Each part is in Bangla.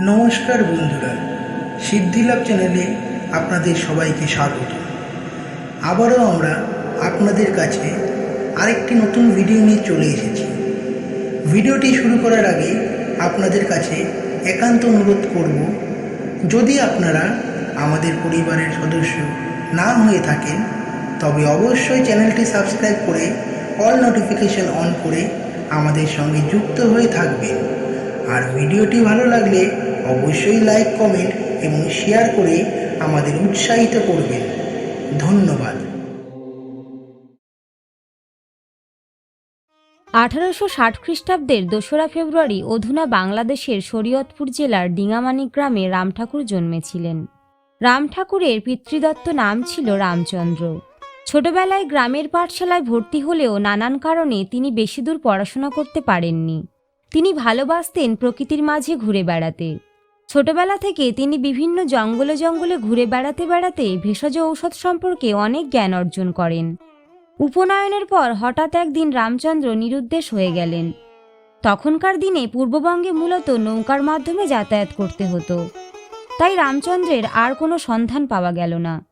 নমস্কার বন্ধুরা, সিদ্ধিলাভ চ্যানেলে আপনাদের সবাইকে স্বাগত। আবারও আমরা আপনাদের কাছে আরেকটি নতুন ভিডিও নিয়ে চলে এসেছি। ভিডিওটি শুরু করার আগে আপনাদের কাছে একান্ত অনুরোধ করব, যদি আপনারা আমাদের পরিবারের সদস্য না হয়ে থাকেন, তবে অবশ্যই চ্যানেলটি সাবস্ক্রাইব করে অল নোটিফিকেশন অন করে আমাদের সঙ্গে যুক্ত হয়ে থাকবেন। আর ভিডিওটি ভালো লাগলে অবশ্যই লাইক, কমেন্ট এবং শেয়ার করে আমাদের উৎসাহিত করবেন। ধন্যবাদ। আঠারোশো ষাট খ্রিস্টাব্দের দোসরা ফেব্রুয়ারি অধুনা বাংলাদেশের শরীয়তপুর জেলার ডিঙামানিক গ্রামে রামঠাকুর জন্মেছিলেন। রামঠাকুরের পিতৃদত্ত নাম ছিল রামচন্দ্র। ছোটবেলায় গ্রামের পাঠশালায় ভর্তি হলেও নানান কারণে তিনি বেশি দূর পড়াশোনা করতে পারেননি। তিনি ভালোবাসতেন প্রকৃতির মাঝে ঘুরে বেড়াতে। ছোটবেলা থেকে তিনি বিভিন্ন জঙ্গলে জঙ্গলে ঘুরে বেড়াতে বেড়াতে ভেষজ ঔষধ সম্পর্কে অনেক জ্ঞান অর্জন করেন। উপনয়নের পর হঠাৎ একদিন রামচন্দ্র নিরুদ্দেশ হয়ে গেলেন। তখনকার দিনে পূর্ববঙ্গে মূলত নৌকার মাধ্যমে যাতায়াত করতে হতো। তাই রামচন্দ্রের আর কোনো সন্ধান পাওয়া গেল না।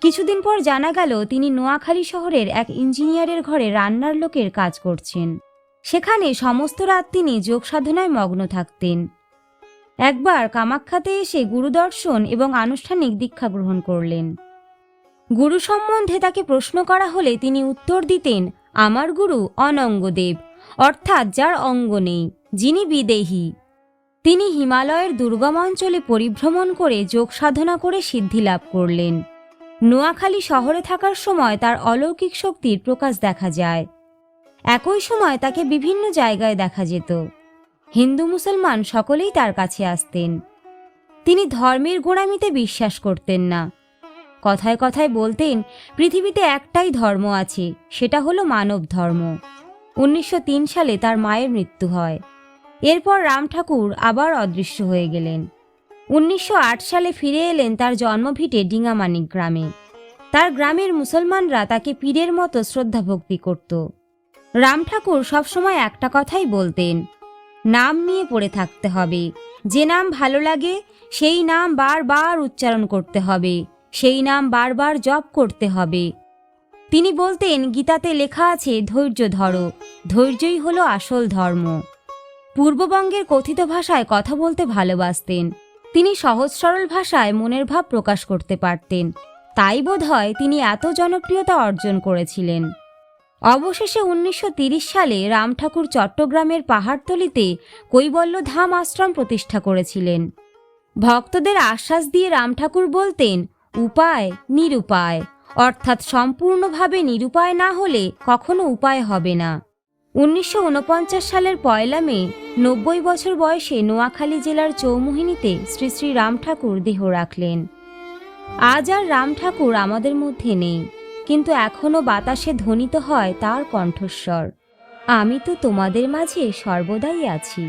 কিছুদিন পর জানা গেল, তিনি নোয়াখালী শহরের এক ইঞ্জিনিয়ারের ঘরে রান্নার লোকের কাজ করছেন। সেখানে সমস্ত রাত তিনি যোগ সাধনায় মগ্ন থাকতেন। একবার কামাখ্যাতে এসে গুরুদর্শন এবং আনুষ্ঠানিক দীক্ষা গ্রহণ করলেন। গুরু সম্বন্ধে তাকে প্রশ্ন করা হলে তিনি উত্তর দিতেন, আমার গুরু অনঙ্গদেব, অর্থাৎ যার অঙ্গ নেই, যিনি বিদেহী। তিনি হিমালয়ের দুর্গম অঞ্চলে পরিভ্রমণ করে যোগ সাধনা করে সিদ্ধি লাভ করলেন। নোয়াখালী শহরে থাকার সময় তার অলৌকিক শক্তির প্রকাশ দেখা যায়। একই সময় তাকে বিভিন্ন জায়গায় দেখা যেত। হিন্দু মুসলমান সকলেই তার কাছে আসতেন। তিনি ধর্মের গোড়ামিতে বিশ্বাস করতেন না। কথায় কথায় বলতেন, পৃথিবীতে একটাই ধর্ম আছে, সেটা হলো মানব ধর্ম। উনিশশো তিন সালে তার মায়ের মৃত্যু হয়। এরপর রাম ঠাকুর আবার অদৃশ্য হয়ে গেলেন। উনিশশো আট সালে ফিরে এলেন তার জন্মভিটে ডিঙামানিক গ্রামে। তার গ্রামের মুসলমানরা তাকে পীরের মতো শ্রদ্ধা ভক্তি করত। রাম ঠাকুর সবসময় একটা কথাই বলতেন, নাম নিয়ে পড়ে থাকতে হবে। যে নাম ভালো লাগে, সেই নাম বারবার উচ্চারণ করতে হবে, সেই নাম বারবার জপ করতে হবে। তিনি বলতেন, গীতাতে লেখা আছে, ধৈর্য ধরো, ধৈর্যই হলো আসল ধর্ম। পূর্ববঙ্গের কথিত ভাষায় কথা বলতে ভালোবাসতেন। তিনি সহজ সরল ভাষায় মনের ভাব প্রকাশ করতে পারতেন। তাই বোধ হয় তিনি এত জনপ্রিয়তা অর্জন করেছিলেন। অবশেষে উনিশশো সালে রাম ঠাকুর চট্টগ্রামের পাহাড়তলিতে কৈবল্য ধাম আশ্রম প্রতিষ্ঠা করেছিলেন। ভক্তদের আশ্বাস দিয়ে রাম ঠাকুর বলতেন, উপায় নিরুপায়। অর্থাৎ সম্পূর্ণভাবে নিরুপায় না হলে কখনো উপায় হবে না। উনিশশো ঊনপঞ্চাশ সালের পয়লা মে, নব্বই বছর বয়সে নোয়াখালী জেলার চৌমুহিনীতে শ্রী শ্রী রাম ঠাকুর দেহ রাখলেন। আজ আর রাম ঠাকুর আমাদের মধ্যে নেই। কিন্তু এখনও বাতাসে ধ্বনিত হয় তার কণ্ঠস্বর। আমি তো তোমাদের মাঝে সর্বদাই আছি।